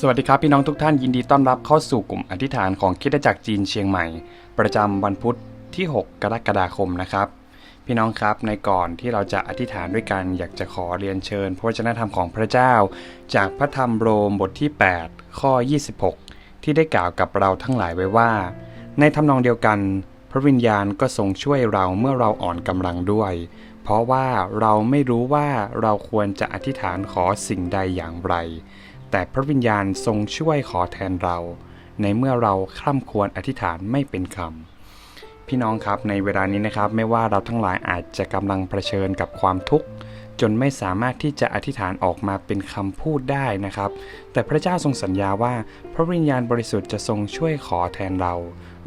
สวัสดีครับพี่น้องทุกท่านยินดีต้อนรับเข้าสู่กลุ่มอธิษฐานของคิดจักรจีนเชียงใหม่ ประจำวันพุธที่ 6 กรกฎาคมนะครับ พี่น้องครับในก่อนที่เราจะอธิษฐานด้วยกันอยากจะขอเรียนเชิญพระวจนะธรรมของพระเจ้า จากพระธรรมโรมบทที่ 8 ข้อ 26 ที่ได้กล่าวกับเราทั้งหลายไว้ว่า ในทำนองเดียวกัน พระวิญญาณก็ทรงช่วยเราเมื่อเราอ่อนกำลังด้วย เพราะว่าเราไม่รู้ว่าเราควรจะอธิษฐานขอสิ่งใดอย่างไร แต่พระวิญญาณทรงช่วยขอแทนเรา ในเมื่อเราคร่ำควรอธิษฐานไม่เป็นคำพี่น้องครับในเวลานี้นะครับ ไม่ว่าเราทั้งหลายอาจจะกำลังเผชิญกับความทุกข์จนไม่สามารถที่จะอธิษฐานออกมาเป็นคำพูดได้นะครับ แต่พระเจ้าทรงสัญญาว่า พระวิญญาณบริสุทธิ์จะทรงช่วยขอแทนเรา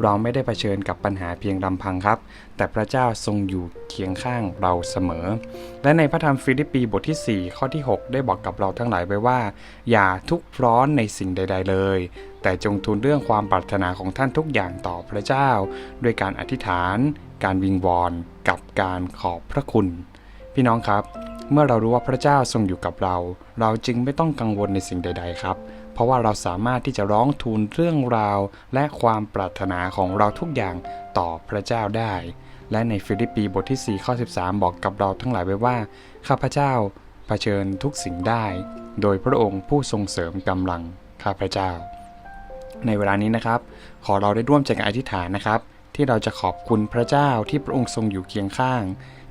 เราไม่ได้เผชิญกับปัญหาเพียงลำพังครับ แต่พระเจ้าทรงอยู่เคียงข้างเราเสมอ และในพระธรรมฟิลิปปีบทที่ 4 ข้อที่ 6 ได้บอกกับเราทั้งหลายไว้ว่า อย่าทุกข์ร้อนในสิ่งใด ๆ เลย แต่จงทูลเรื่องความปรารถนาของท่านทุกอย่างต่อพระเจ้า ด้วยการอธิษฐาน การวิงวอน กับการขอบพระคุณ พี่น้องครับ เมื่อเรารู้ว่าพระเจ้าทรงอยู่กับเรา เราจึงไม่ต้องกังวลในสิ่งใด ๆ ครับ เพราะว่าเราสามารถที่จะร้องทูลเรื่องราว และความปรารถนาของเราทุกอย่างต่อพระเจ้าได้ และในฟิลิปปีบทที่4ข้อ13 บอกกับเราทั้งหลายไว้ว่า ข้าพเจ้าเผชิญทุกสิ่งได้ โดยพระองค์ผู้ทรงเสริมกำลังข้าพเจ้า ในเวลานี้นะครับ ขอเราได้ร่วมใจกันอธิษฐานนะครับ ที่เราจะขอบคุณพระเจ้าที่พระองค์ทรงอยู่เคียงข้าง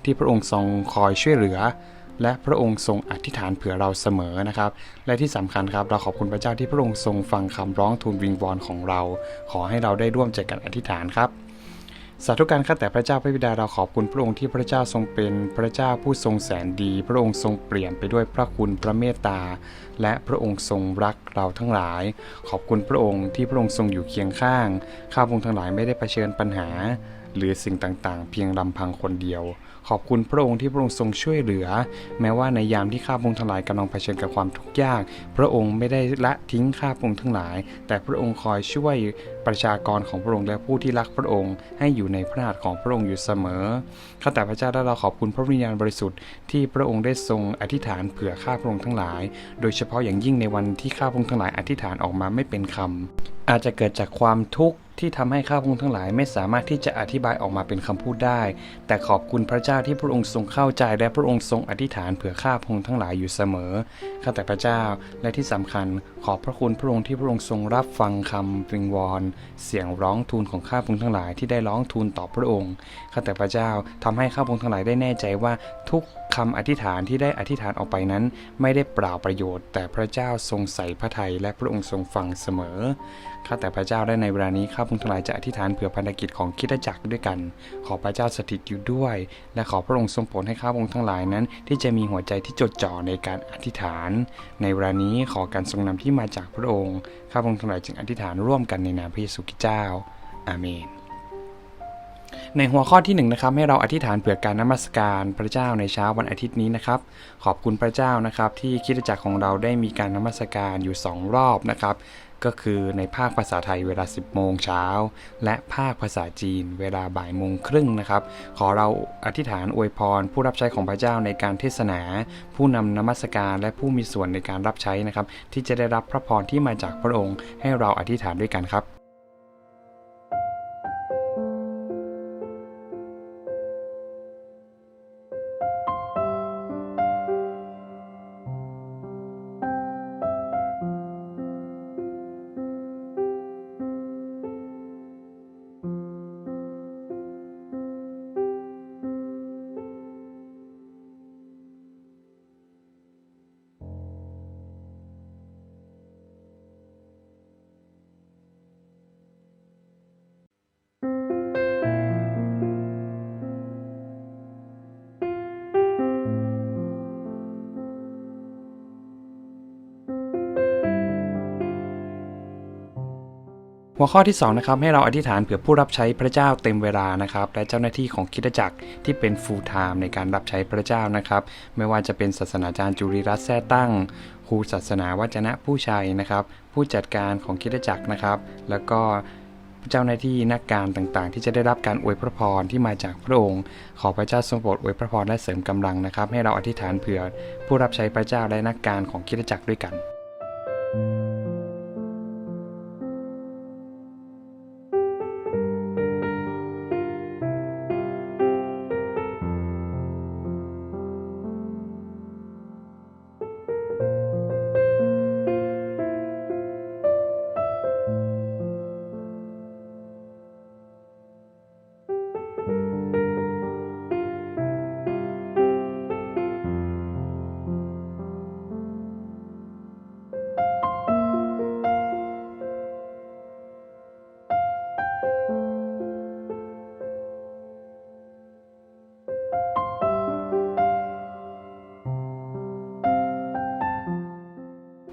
ที่พระองค์ทรงคอยช่วยเหลือ และพระองค์ทรงอธิษฐานเผื่อเราเสมอนะครับ และที่สำคัญครับเราขอบคุณพระเจ้าที่พระองค์ทรงฟังคำร้องทูลวิงวอนของเรา ขอให้เราได้ร่วมใจกันอธิษฐานครับสาธุการข้าแต่พระเจ้าพระบิดาเราขอบคุณพระองค์ที่พระเจ้าทรงเป็นพระเจ้าผู้ทรงแสนดี พระองค์ทรงเปลี่ยนไปด้วยพระคุณพระเมตตา และพระองค์ทรงรักเราทั้งหลาย ขอบคุณพระองค์ที่พระองค์ทรงอยู่เคียงข้างข้าพงทั้งหลายไม่ได้เผชิญปัญหา หรือสิ่งต่างๆ เพียงลำพังคนเดียว ขอบคุณพระองค์ที่พระองค์ทรงช่วยเหลือ แม้ว่าในยามที่ข้าพงค์ทั้งหลายกำลังเผชิญกับความทุกข์ยาก พระองค์ไม่ได้ละทิ้งข้าพงค์ทั้งหลาย แต่พระองค์คอยช่วยประชากรของพระองค์และผู้ที่รักพระองค์ ให้อยู่ในพระหัตถ์ของพระองค์อยู่เสมอข้าแต่พระเจ้าได้เราขอบคุณพระวิญญาณบริสุทธิ์ที่พระองค์ได้ทรงอธิษฐานเผื่อข้าพงค์ทั้งหลาย โดยเฉพาะอย่างยิ่งในวันที่ข้าพงค์ทั้งหลายอธิษฐานออกมาไม่เป็นคำอาจจะเกิดจากความทุกข์ ที่ทำให้ข้าพงค์ทั้งหลายไม่สามารถที่จะอธิบายออกมาเป็นคำพูดได้ แต่ขอบคุณพระเจ้าที่พระองค์ทรงเข้าใจและพระองค์ทรงอธิษฐานเผื่อข้าพงค์ทั้งหลายอยู่เสมอข้าแต่พระเจ้าและที่สำคัญขอบพระคุณพระองค์ที่พระองค์ทรงรับฟังคำวิงวอนเสียงร้องทูลของข้าพงค์ทั้งหลายที่ได้ร้องทูลต่อพระองค์ข้าแต่พระเจ้าทำให้ข้าพงค์ทั้งหลายได้แน่ใจว่าทุกคำอธิษฐานที่ได้อธิษฐานออกไปนั้น ไม่ได้เปล่าประโยชน์ แต่พระเจ้าทรงใส่พระทัยและพระองค์ทรงฟังเสมอ ข้าแต่พระเจ้าได้ในเวลานี้ข้าพงทั้งหลายจะอธิษฐานเผื่อพันธกิจของคิดจักรด้วยกัน ขอพระเจ้าสถิตอยู่ด้วย และขอพระองค์ทรงโปรดให้ข้าพงทั้งหลายนั้น ที่จะมีหัวใจที่จดจ่อในการอธิษฐาน ในเวลานี้ขอการทรงนำที่มาจากพระองค์ข้าพงทั้งหลายจึงอธิษฐานร่วมกันในนามพระเยซูคริสต์เจ้าอาเมน ในหัวข้อที่1นงนะครับให้เราอธิษฐานเผื่อการนมัสการพระเจ้าในเช้าวันอาทิตย์นี้นะครับ ขอบคุณพระเจ้านะครับที่คิดจักรของเราได้มีการนมัสการอยู่ 2 รอบนะครับก็คือในภาคภาษาไทยเวลา 10 โมงเช้า และภาคภาษาจีนเวลาบ่ายโมงครึ่งนะครับ ขอเราอธิษฐานอวยพร ผู้รับใช้ของพระเจ้าในการเทศนา ผู้นำนมัสการและผู้มีส่วนในการรับใช้นะครับ ที่จะได้รับพระพรที่มาจากพระองค์ให้เราอธิษฐานด้วยกันครับ หัวข้อที่2นะครับให้เราอธิษฐานเผื่อผู้รับใช้พระเจ้าเต็มเวลานะครับและเจ้าหน้าที่ของคิดจักรที่เป็น full time ในการรับใช้พระเจ้านะครับ ไม่ว่าจะเป็นศาสนาจารย์จุริรัตน์แท้ตั้งครูศาสนาวัจนะผู้ชัยนะครับ ผู้จัดการของคิดจักรนะครับ แล้วก็เจ้าหน้าที่นักการต่างๆ ที่จะได้รับการอวยพระพรที่มาจากพระองค์ ขอพระเจ้าทรงโปรดอวยพระพรและเสริมกำลังนะครับ ให้เราอธิษฐานเผื่อผู้รับใช้พระเจ้าและนักการของคิดจักรด้วยกัน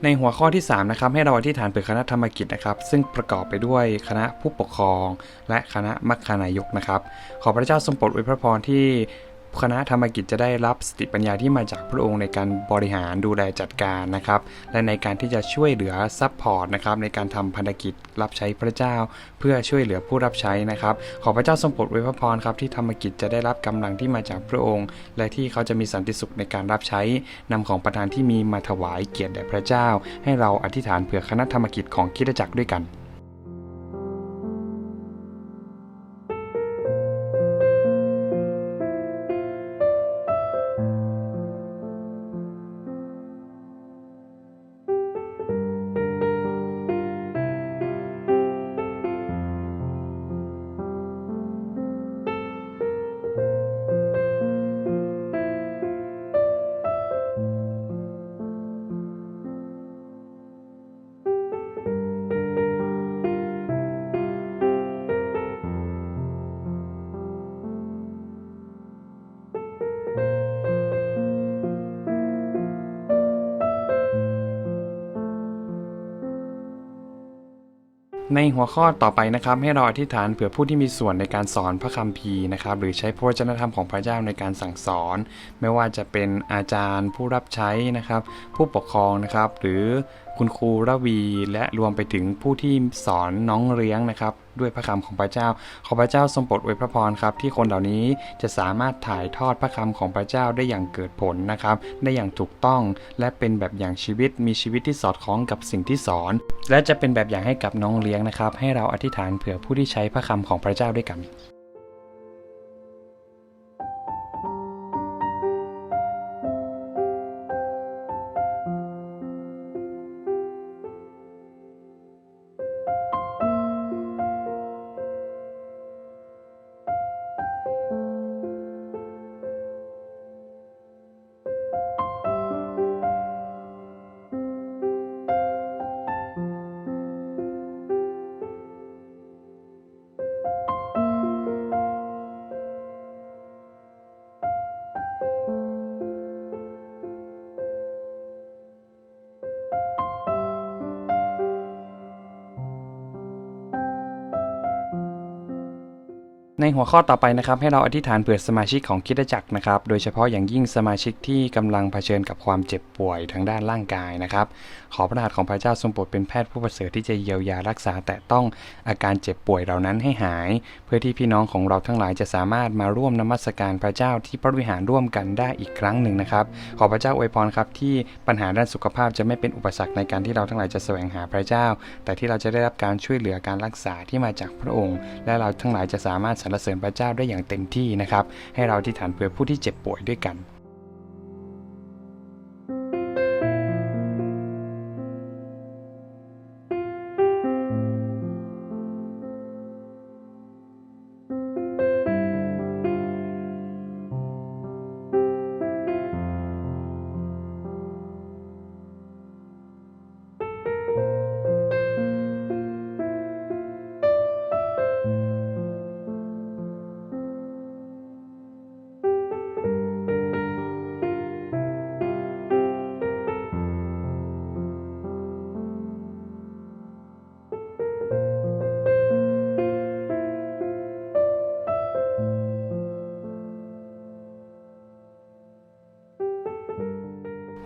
ในหัวข้อที่3นะครับให้เราอธิษฐานเปิดคณะธรรมกิจนะครับ ซึ่งประกอบไปด้วยคณะผู้ปกครอง และคณะมัคคานายกนะครับ ขอพระเจ้าทรงโปรดอวยพระพรที่ คณะธรรมกิจจะได้รับสติปัญญาที่มาจากพระองค์ในการบริหารดูแลจัดการนะครับ และในการที่จะช่วยเหลือซัพพอร์ตนะครับในการทำพันธกิจรับใช้พระเจ้า เพื่อช่วยเหลือผู้รับใช้นะครับ ขอพระเจ้าทรงโปรดอวยพระพรครับที่ธรรมกิจจะได้รับกำลังที่มาจากพระองค์ และที่เขาจะมีสันติสุขในการรับใช้นำของประทานที่มีมาถวายเกียรติแด่พระเจ้า ให้เราอธิษฐานเผื่อคณะธรรมกิจของคริดจักรด้วยกัน ในหัวข้อต่อไปนะครับให้เราอธิษฐานเผื่อผู้ที่มีส่วนในการสอนพระคัมภีร์นะครับหรือใช้พระวจนะธรรมของพระเจ้าในการสั่งสอน ไม่ว่าจะเป็นอาจารย์ผู้รับใช้นะครับ ผู้ปกครองนะครับ หรือ คุณครูระวี และรวมไปถึงผู้ที่สอนน้องเลี้ยงนะครับ ด้วยพระคำของพระเจ้า ขอพระเจ้าทรงโปรดอวยพระพรครับ ที่คนเหล่านี้จะสามารถถ่ายทอดพระคำของพระเจ้าได้อย่างเกิดผลนะครับ ได้อย่างถูกต้อง และเป็นแบบอย่างชีวิตมีชีวิตที่สอดคล้องกับสิ่งที่สอน และจะเป็นแบบอย่างให้กับน้องเลี้ยงนะครับ ให้เราอธิษฐานเผื่อผู้ที่ใช้พระคำของพระเจ้าด้วยกัน ในหัวข้อต่อไปนะครับให้เราอธิษฐานเผื่อสมาชิกของคิดจักรนะครับ โดยเฉพาะอย่างยิ่งสมาชิกที่กำลังเผชิญกับความเจ็บป่วยทางด้านร่างกายนะครับ ขอพระหัตถ์ของพระเจ้าทรงโปรดเป็นแพทย์ผู้ประเสริฐที่จะเยียวยารักษา แต่ต้องอาการเจ็บป่วยเหล่านั้นให้หาย เพื่อที่พี่น้องของเราทั้งหลายจะสามารถมาร่วมนมัสการพระเจ้าที่พระวิหารร่วมกันได้อีกครั้งหนึ่งนะครับ ขอพระเจ้าอวยพรครับที่ปัญหาด้านสุขภาพจะไม่เป็นอุปสรรคในการที่เราทั้งหลายจะแสวงหาพระเจ้า แต่ที่เราจะได้รับการช่วยเหลือการรักษาที่มาจากพระองค์ และเราทั้งหลายจะสามารถสรรเสริญพระเจ้าได้อย่างเต็มที่นะครับ ให้เราที่ฐานเพื่อผู้ที่เจ็บป่วยด้วยกัน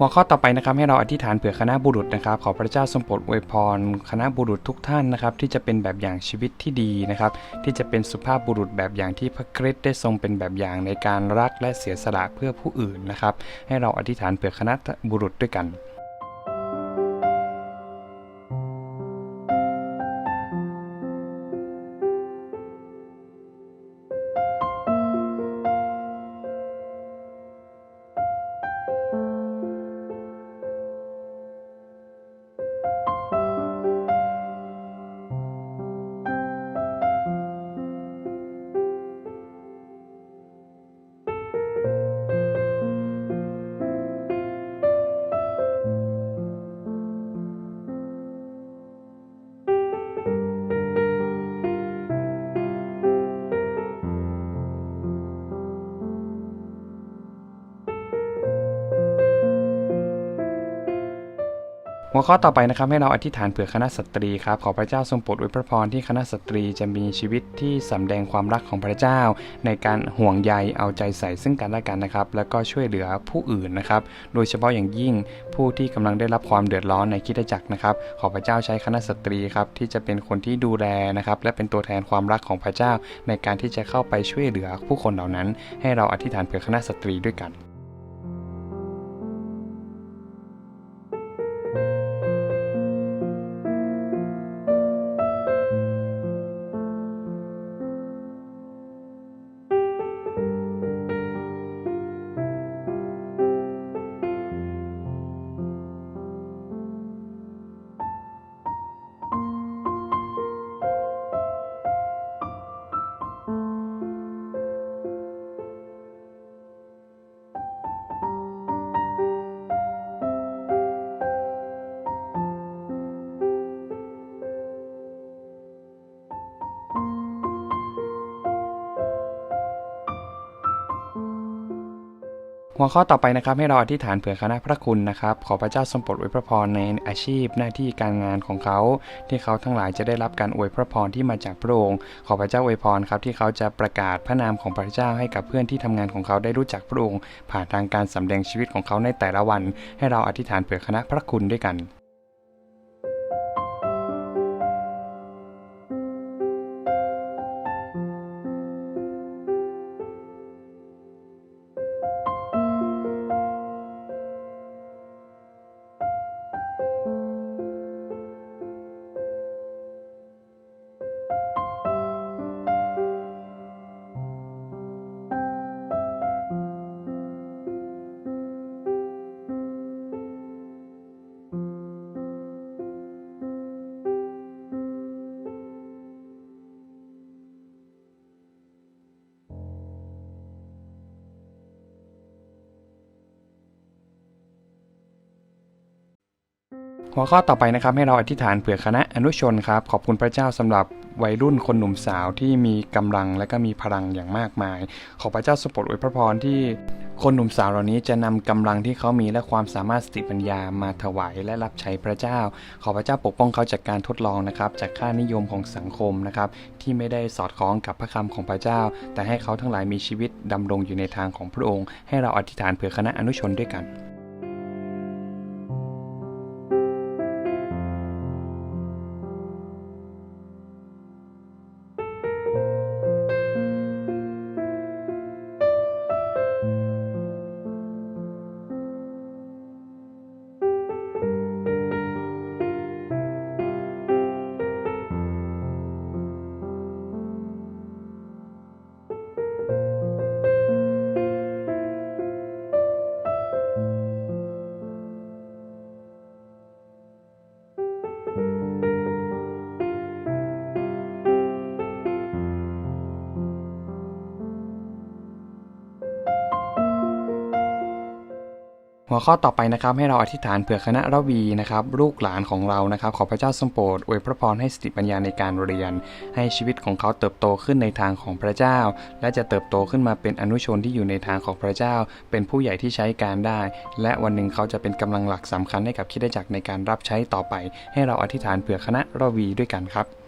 หัวข้อต่อไปนะครับให้เราอธิษฐานเผื่อคณะบุรุษนะครับ ขอพระเจ้าทรงโปรดอวยพร คณะบุรุษทุกท่านนะครับ ที่จะเป็นแบบอย่างชีวิตที่ดีนะครับ ที่จะเป็นสุภาพบุรุษแบบอย่างที่พระคริสต์ได้ทรงเป็นแบบอย่างในการรักและเสียสละเพื่อผู้อื่นนะครับ ให้เราอธิษฐานเผื่อคณะบุรุษด้วยกัน หัวข้อต่อไปนะครับให้เราอธิษฐานเผื่อคณะสตรีครับขอพระเจ้าทรงโปรดอวยพระพรที่คณะสตรีจะมีชีวิตที่สำแดงความรักของพระเจ้า ในการห่วงใยเอาใจใส่ซึ่งกันและกันนะครับ แล้วก็ช่วยเหลือผู้อื่นนะครับ โดยเฉพาะอย่างยิ่งผู้ที่กำลังได้รับความเดือดร้อนในคิดจักรนะครับ ขอพระเจ้าใช้คณะสตรีครับที่จะเป็นคนที่ดูแลนะครับ และเป็นตัวแทนความรักของพระเจ้า ในการที่จะเข้าไปช่วยเหลือผู้คนเหล่านั้น ให้เราอธิษฐานเผื่อคณะสตรีด้วยกัน หัวข้อต่อไปนะครับให้เราอธิษฐานเผื่อคณะพระคุณนะครับ ขอพระเจ้าทรงโปรดอวยพระพรในอาชีพหน้าที่การงานของเขา ที่เขาทั้งหลายจะได้รับการอวยพระพรที่มาจากพระองค์ขอพระเจ้าอวยพรครับที่เขาจะประกาศพระนามของพระเจ้าให้กับเพื่อนที่ทำงานของเขาได้รู้จักพระองค์ผ่านทางการสำแดงชีวิตของเขาในแต่ละวัน ให้เราอธิษฐานเผื่อคณะพระคุณด้วยกัน หัวข้อต่อไปนะครับให้เราอธิษฐานเผื่อคณะอนุชนครับขอบคุณพระเจ้าสำหรับวัยรุ่นคนหนุ่มสาวที่มีกำลังและก็มีพลังอย่างมากมาย ขอพระเจ้าสปรดอวยพระพรที่คนหนุ่มสาวเหล่านี้จะนำกำลังที่เขามีและความสามารถสติปัญญามาถวายและรับใช้พระเจ้า ขอพระเจ้าปกป้องเขาจากการทดลองนะครับจากค่านิยมของสังคมนะครับที่ไม่ได้สอดคล้องกับพระคำของพระเจ้า แต่ให้เขาทั้งหลายมีชีวิตดำรงอยู่ในทางของพระองค์ ให้เราอธิษฐานเผื่อคณะอนุชนด้วยกัน วข้อต่อไปนะครับ ให้เราอธิษฐานเผื่อคณะระวีนะครับ ลูกหลานของเรานะครับ ขอพระเจ้าทรงโปรดอวยพระพรให้สติปัญญาในการเรียน ให้ชีวิตของเขาเติบโตขึ้นในทางของพระเจ้า และจะเติบโตขึ้นมาเป็นอนุชนที่อยู่ในทางของพระเจ้า เป็นผู้ใหญ่ที่ใช้การได้ และวันหนึ่งเขาจะเป็นกำลังหลักสำคัญให้กับคริดจักในการรับใช้ต่อไป ให้เราอธิษฐานเผื่อคณะระวีด้วยกันครับ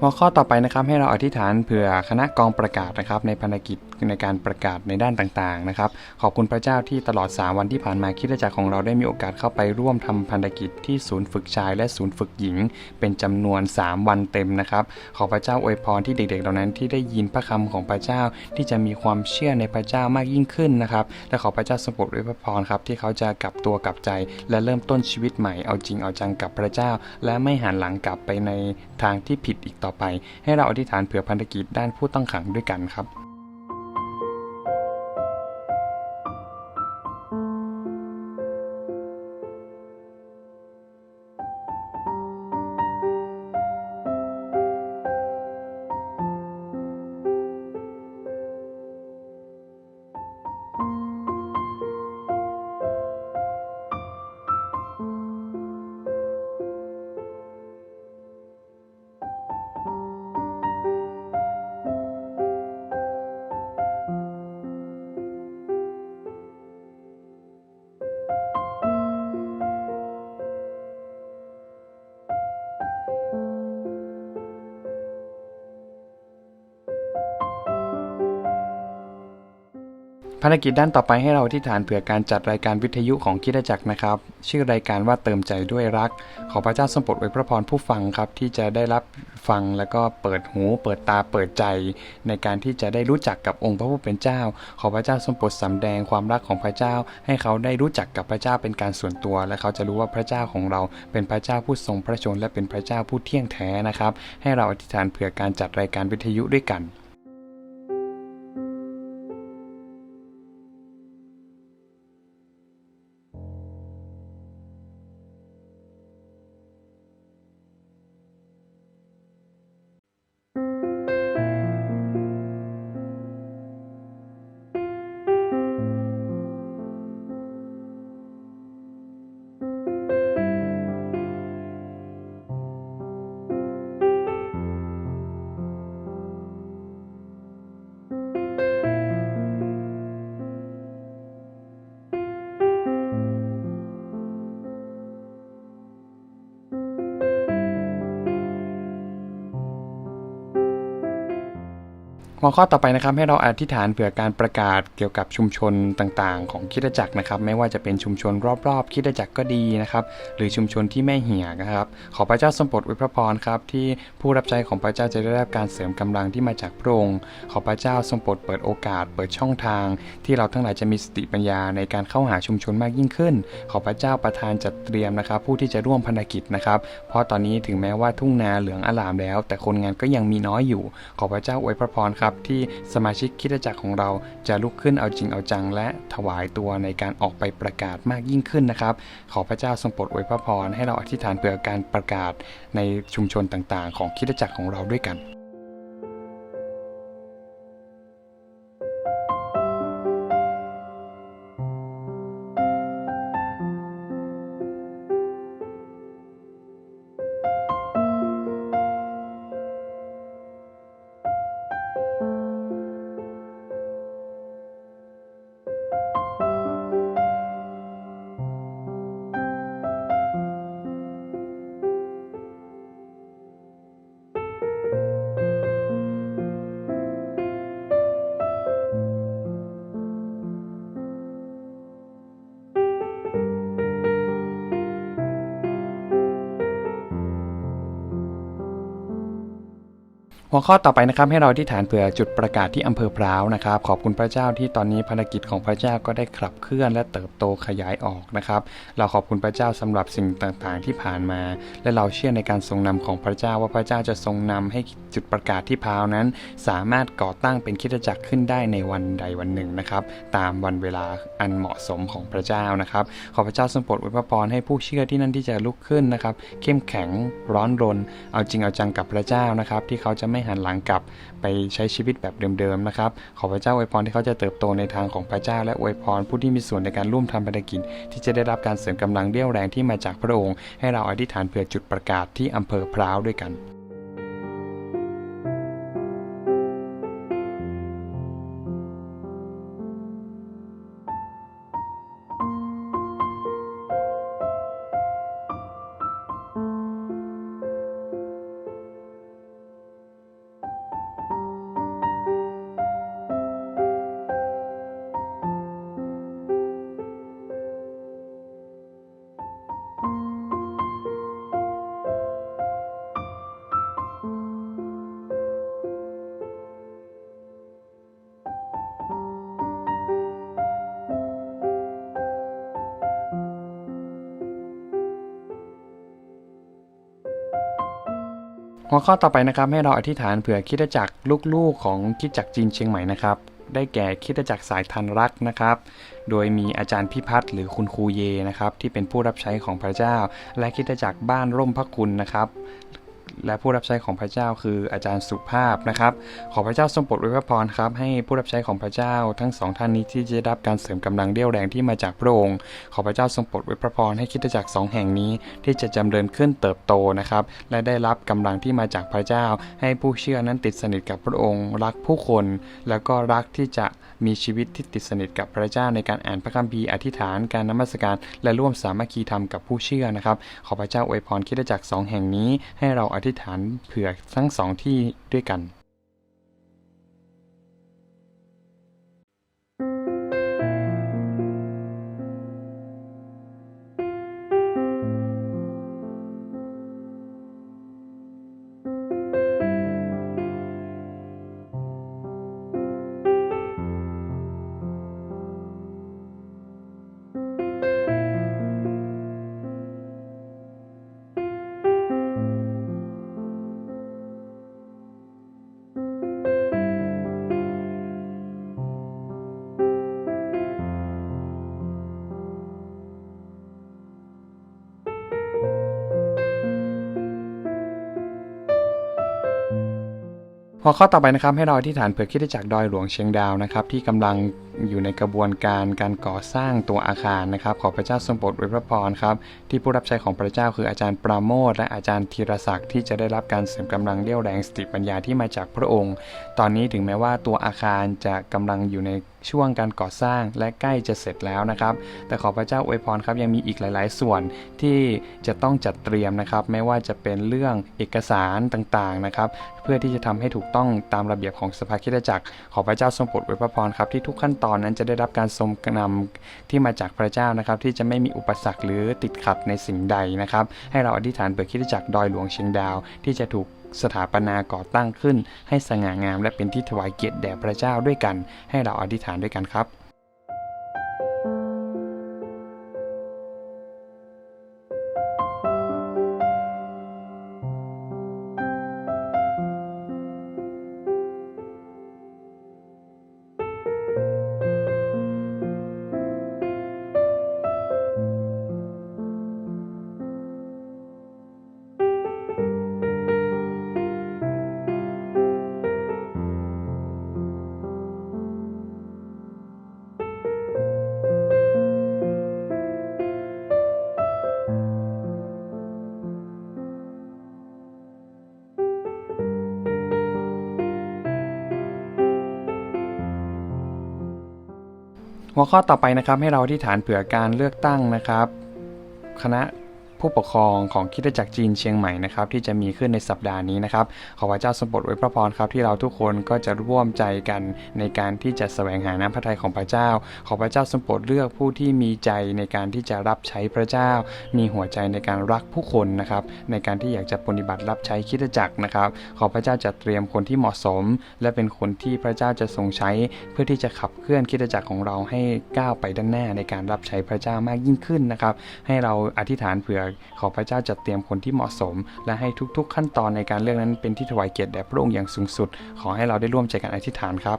หัวข้อต่อไปนะครับให้เราอธิษฐานเผื่อคณะกองประกาศนะครับในภารกิจ ในการประกาศในด้านต่างๆนะครับขอบคุณพระเจ้าที่ตลอด 3 วันที่ผ่านมาคิดจักรของเราได้มีโอกาสเข้าไปร่วมทำพันธกิจที่ศูนย์ฝึกชายและศูนย์ฝึกหญิง เป็นจำนวน 3 วันเต็มนะครับขอพระเจ้าอวยพรที่เด็กๆเหล่านั้นที่ได้ยินพระคำของพระเจ้าที่จะมีความเชื่อในพระเจ้ามากยิ่งขึ้นนะครับและขอพระเจ้าทรงโปรดอวยพรครับที่เขาจะกลับตัวกลับใจ และเริ่มต้นชีวิตใหม่เอาจริงเอาจังกับพระเจ้า และไม่หันหลังกลับไปในทางที่ผิดอีกต่อไป ให้เราอธิษฐานเผื่อพันธกิจด้านผู้ต้องขังด้วยกันครับ ภารกิจด้านต่อไปให้เราที่ฐานเผื่อการจัดรายการวิทยุของคิดจักรนะครับ ชื่อรายการว่าเติมใจด้วยรัก ขอพระเจ้าทรงโปรดอวยพระพรผู้ฟังครับ ที่จะได้รับฟังแล้วก็เปิดหู เปิดตาเปิดใจ ในการที่จะได้รู้จักกับองค์พระผู้เป็นเจ้า ขอพระเจ้าทรงโปรดสำแดงความรักของพระเจ้า ให้เขาได้รู้จักกับพระเจ้าเป็นการส่วนตัว และเขาจะรู้ว่าพระเจ้าของเราเป็นพระเจ้าผู้ทรงพระชนและเป็นพระเจ้าผู้เที่ยงแท้นะครับ ให้เราอธิษฐานเผื่อการจัดรายการวิทยุด้วยกัน หัวข้อต่อไปนะครับให้เราอธิษฐานเผื่อการประกาศเกี่ยวกับชุมชนต่างๆ ของคิดจักรนะครับ ไม่ว่าจะเป็นชุมชนรอบๆ คิดจักรก็ดีนะครับ หรือชุมชนที่แม่เหี่ยนะครับ ขอพระเจ้าทรงโปรดอวยพระพรครับที่ผู้รับใช้ของพระเจ้าจะได้รับการเสริมกำลังที่มาจากพระองค์ขอพระเจ้าทรงโปรดเปิดโอกาส เปิดช่องทาง ที่เราทั้งหลายจะมีสติปัญญาในการเข้าหาชุมชนมากยิ่งขึ้น ขอพระเจ้าประทานจัดเตรียมนะครับ ผู้ที่จะร่วมพันธกิจนะครับ เพราะตอนนี้ถึงแม้ว่าทุ่งนาเหลืองอลามแล้ว แต่คนงานก็ยังมีน้อยอยู่ ขอพระเจ้าอวยพระพรครับที่สมาชิกคิดจักรของเราจะลุกขึ้นเอาจริงเอาจัง และถวายตัวในการออกไปประกาศมากยิ่งขึ้นนะครับ ขอพระเจ้าทรงโปรดอวยพระพรให้เราอธิษฐานเผื่อการประกาศในชุมชนต่างๆ ของคิดจักรของเราด้วยกัน หัวข้อต่อไปนะครับให้เราที่ฐานเผื่อจุดประกาศที่อำเภอพร้าวนะครับ ขอบคุณพระเจ้าที่ตอนนี้ภารกิจของพระเจ้าก็ได้ขับเคลื่อนและเติบโตขยายออกนะครับ เราขอบคุณพระเจ้าสำหรับสิ่งต่างๆที่ผ่านมา และเราเชื่อในการทรงนำของพระเจ้าว่าพระเจ้าจะทรงนำให้ จุดประกาศที่พราวนั้น สามารถก่อตั้งเป็นคริสตจักรขึ้นได้ในวันใดวันหนึ่งนะครับ ตามวันเวลาอันเหมาะสมของพระเจ้านะครับ ขอพระเจ้าทรงโปรดอวยพรให้ผู้เชื่อที่นั่นที่จะลุกขึ้นนะครับ เข้มแข็งร้อนรน เอาจริงเอาจังกับพระเจ้านะครับ ที่เขาจะไม่หันหลังกลับไปใช้ชีวิตแบบเดิมๆนะครับ ขอพระเจ้าอวยพรที่เขาจะเติบโตในทางของพระเจ้า และอวยพรผู้ที่มีส่วนในการร่วมทำภารกิจที่จะได้รับการเสริมกำลังเรี่ยวแรงที่มาจากพระองค์ ให้เราอธิษฐานเผื่อจุดประกาศที่อำเภอพร้าวด้วยกัน หัวข้อต่อไปนะครับให้เราอธิษฐานเผื่อคิดจักรลูกๆของคิดจักรจีนเชียงใหม่นะครับ ได้แก่คิดจักรสายทันรักนะครับ โดยมีอาจารย์พิพัฒน์หรือคุณครูเยนะครับที่เป็นผู้รับใช้ของพระเจ้า และคิดจักรบ้านร่มพระคุณนะครับ และผู้รับใช้ของพระเจ้าคืออาจารย์สุภาพนะครับ ขอพระเจ้าทรงโปรดอวยพรครับ ให้ผู้รับใช้ของพระเจ้าทั้งสองท่านนี้ที่จะได้รับการเสริมกำลังเรี่ยวแรงที่มาจากพระองค์ ขอพระเจ้าทรงโปรดอวยพรให้คิดจักรสองแห่งนี้ที่จะจำเริญขึ้นเติบโตนะครับ และได้รับกำลังที่มาจากพระเจ้า ให้ผู้เชื่อนั้นติดสนิทกับพระองค์ รักผู้คน แล้วก็รักที่จะมีชีวิตที่ติดสนิทกับพระเจ้าในการอ่านพระคัมภีร์อธิษฐานการนมัสการ และร่วมสามัคคีธรรมกับผู้เชื่อนะครับ ขอพระเจ้าอวยพรคิดจักรสองแห่งนี้ให้เราอธิษฐานเผื่อทั้งสองที่ด้วยกัน หัวข้อต่อไปนะครับให้เราที่ฐานเผื่อคิดจักรดอยหลวงเชียงดาวนะครับที่กำลังอยู่ในกระบวนการการก่อสร้างตัวอาคารนะครับขอพระเจ้าทรงโปรดอวยพระพรครับที่ผู้รับใช้ของพระเจ้าคืออาจารย์ปราโมทและอาจารย์ธีรศักดิ์ที่จะได้รับการเสริมกำลังเรี่ยวแรงสติปัญญาที่มาจากพระองค์ ตอนนี้ถึงแม้ว่าตัวอาคารจะกำลังอยู่ใน ช่วงการก่อสร้างและใกล้จะเสร็จแล้วนะครับ แต่ขอพระเจ้าอวยพรครับยังมีอีกหลาย ๆ ส่วนที่จะต้องจัดเตรียมนะครับ ไม่ว่าจะเป็นเรื่องเอกสารต่าง ๆ นะครับ เพื่อที่จะทำให้ถูกต้องตามระเบียบของสภาคริสตจักร ขอพระเจ้าทรงโปรดอวยพรครับที่ทุกขั้นตอนนั้นจะได้รับการทรงนำที่มาจากพระเจ้านะครับ ที่จะไม่มีอุปสรรคหรือติดขัดในสิ่งใดนะครับ ให้เราอธิษฐานเปิดคริสตจักรดอยหลวงเชียงดาวที่จะถูก สถาปนาก่อตั้งขึ้น ให้สง่างามและเป็นที่ถวายเกียรติแด่พระเจ้าด้วยกัน ให้เราอธิษฐานด้วยกันครับ หัวข้อต่อไปนะครับให้เราที่ฐานเผื่อการเลือกตั้งนะครับ คณะ ผู้ปกครองของคิดจักรจีนเชียงใหม่นะครับที่จะมีขึ้นในสัปดาห์นี้นะครับขอพระเจ้าทรงโปรดอวยพระพรครับที่เราทุกคนก็จะร่วมใจกันในการที่จะแสวงหาน้ำพระทัยของพระเจ้า ขอพระเจ้าทรงโปรดเลือกผู้ที่มีใจในการที่จะรับใช้พระเจ้า มีหัวใจในการรักผู้คนนะครับในการที่อยากจะปฏิบัติรับใช้คิดจักรนะครับ ขอพระเจ้าจะเตรียมคนที่เหมาะสม และเป็นคนที่พระเจ้าจะทรงใช้ เพื่อที่จะขับเคลื่อนคิดจักรของเราให้ก้าวไปด้านหน้าในการรับใช้พระเจ้ามากยิ่งขึ้นนะครับ ให้เราอธิษฐานเผื่อขอพระเจ้าจัดเตรียมคนที่เหมาะสม และให้ทุกๆ ขั้นตอนในการเลือกนั้นเป็นที่ถวายเกียรติแด่พระองค์อย่างสูงสุด ขอให้เราได้ร่วมใจกันอธิษฐานครับ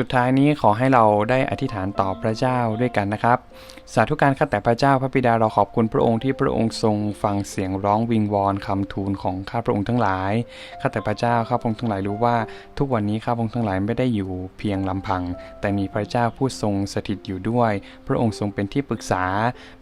สุดท้ายนี้ขอให้เราได้อธิษฐานต่อพระเจ้าด้วยกันนะครับ สาธุการข้าแต่พระเจ้าพระบิดาเราขอบคุณพระองค์ที่พระองค์ทรงฟังเสียงร้องวิงวอนคำทูลของข้าพระองค์ทั้งหลายข้าแต่พระเจ้าข้าพระองค์ทั้งหลายรู้ว่า ทุกวันนี้ข้าพระองค์ทั้งหลายไม่ได้อยู่เพียงลำพัง แต่มีพระเจ้าผู้ทรงสถิตอยู่ด้วย พระองค์ทรงเป็นที่ปรึกษา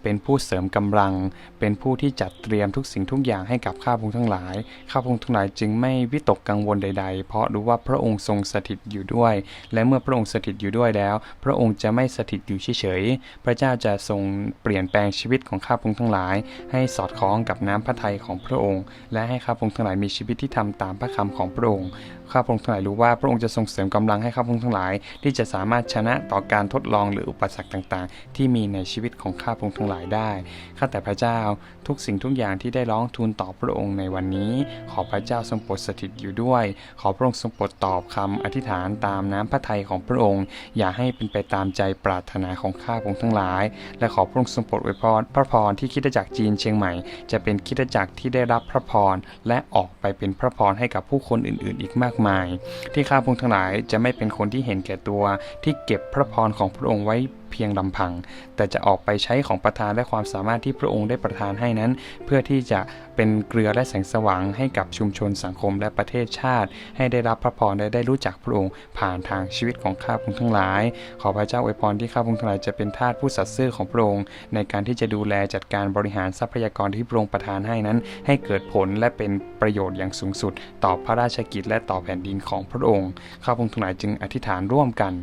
เป็นผู้เสริมกำลัง เป็นผู้ที่จัดเตรียมทุกสิ่งทุกอย่างให้กับข้าพระองค์ทั้งหลายข้าพระองค์ทั้งหลายจึงไม่วิตกกังวลใด ๆ เพราะรู้ว่าพระองค์ทรงสถิตอยู่ด้วย และเมื่อระองค์สถิตอยู่ด้วยแล้ว พระองค์จะไม่สถิตอยู่เฉยๆ พระเจ้าจะทรงเปลี่ยนแปลงชีวิตของข้าพงษ์ทั้งหลาย ให้สอดคล้องกับน้ำพระทัยของพระองค์ และให้ข้าพงษ์ทั้งหลายมีชีวิตที่ทำตามพระคำของพระองค์ ข้าพระองค์ทั้งหลายรู้ว่าพระองค์จะทรงเสริมกำลังให้ข้าพระองค์ทั้งหลาย ที่จะสามารถชนะต่อการทดลองหรืออุปสรรคต่างๆ ที่มีในชีวิตของข้าพระองค์ทั้งหลายได้ข้าแต่พระเจ้าทุกสิ่งทุกอย่างที่ได้ร้องทูลต่อพระองค์ในวันนี้ ขอพระเจ้าทรงโปรดสถิตอยู่ด้วย ขอพระองค์ทรงโปรดตอบคำอธิษฐานตามน้ำพระทัยของพระองค์ อย่าให้เป็นไปตามใจปรารถนาของข้าพระองค์ทั้งหลาย และขอพระองค์ทรงโปรดอวยพรพระพรที่คิดจักรจีนเชียงใหม่ จะเป็นคิดจักรที่ได้รับพระพรและออกไปเป็นพระพรให้กับผู้คนอื่น ๆ อีกมากมาย ที่ข้าพงทั้งหลายจะไม่เป็นคนที่เห็นแก่ตัวที่เก็บพระพรของพระองค์ไว้ เพียงลำพัง แต่จะออกไปใช้ของประทานและความสามารถที่พระองค์ได้ประทานให้นั้น เพื่อที่จะเป็นเกลือและแสงสว่างให้กับชุมชนสังคมและประเทศชาติ ให้ได้รับพระพรและได้รู้จักพระองค์ ผ่านทางชีวิตของข้าพระองทั้งหลาย ขอพระเจ้าอวยพรที่ข้าพระองทั้งหลายจะเป็นทาสผู้สัตย์ซื่อของพระองค์ในการที่จะดูแลจัดการบริหารทรัพยากรที่พระองค์ประทานให้นั้น ให้เกิดผลและเป็นประโยชน์อย่างสูงสุด ต่อพระราชกิจและต่อแผ่นดินของพระองค์ข้าพระองทั้งหลายจึงอธิษฐานร่วมกัน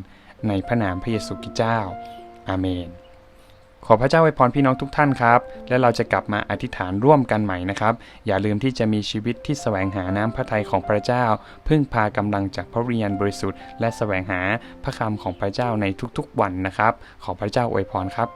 ในพระนามพระเยซูคริสต์เจ้า อาเมน ขอพระเจ้าอวยพรพี่น้องทุกท่านครับ และเราจะกลับมาอธิษฐานร่วมกันใหม่นะครับ อย่าลืมที่จะมีชีวิตที่แสวงหาน้ำพระทัยของพระเจ้า พึ่งพากำลังจากพระวิญญาณบริสุทธิ์และแสวงหาพระคำของพระเจ้าในทุกๆวันนะครับ ขอพระเจ้าอวยพรครับ